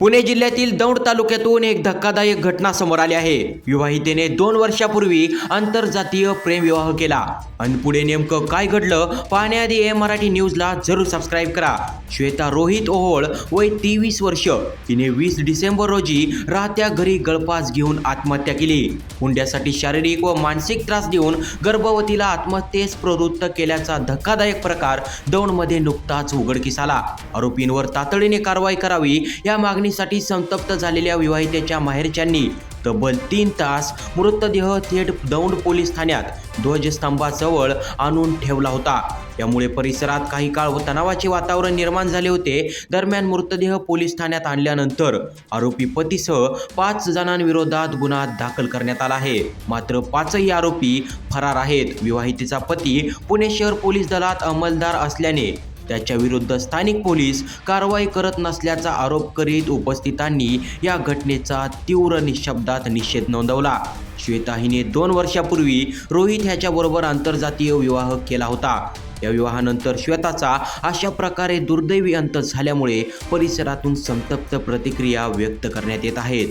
पुणे जिल्ह्यातील दौंड तालुक्यातून एक धक्कादायक घटना समोर आली आहे. विवाहितेने दोन वर्षापूर्वी आंतरजातीय प्रेमविवाह केला. आणि पुढे नेमकं काय घडलं पाहण्याआधी ए मराठी न्यूजला जरूर सबस्क्राईब करा. श्वेता रोहित ओहोळ वय तेवीस वर्ष. तिने वीस डिसेंबर रोजी राहत्या घरी गळफास घेऊन आत्महत्या केली. हुंड्यासाठी शारीरिक व मानसिक त्रास देऊन गर्भवतीला आत्महत्येस प्रवृत्त केल्याचा धक्कादायक प्रकार दौंडमध्ये नुकताच उघडकीस आला. आरोपींवर तातडीने कारवाई करावी या मागणी मागणीसाठी संतप्त झालेल्या विवाहितेच्या माहेरच्यांनी तब्बल तीन तास मृतदेह थेट दौंड पोलीस ठाण्यात ध्वजस्तंभाजवळ आणून ठेवला होता. यामुळे परिसरात काही काळ तणावाचे वातावरण निर्माण झाले होते. दरम्यान मृतदेह पोलीस ठाण्यात आणल्यानंतर आरोपी पतीसह पाच जणांविरोधात गुन्हा दाखल करण्यात आला आहे. मात्र पाचही आरोपी फरार आहेत. विवाहितेचा पती पुणे शहर पोलीस दलात अंमलदार असल्याने त्याच्या विरुद्ध स्थानिक पोलीस कारवाई करत नसल्याचा आरोप करीत उपस्थितांनी या घटनेचा तीव्र निशब्दात निषेध नोंदवला. श्वेता हिने दोन वर्षापूर्वी रोहित ह्याच्याबरोबर आंतरजातीय विवाह केला होता. या विवाहानंतर श्वेताचा अशा प्रकारे दुर्दैवी अंत झाल्यामुळे परिसरातून संतप्त प्रतिक्रिया व्यक्त करण्यात येत आहेत.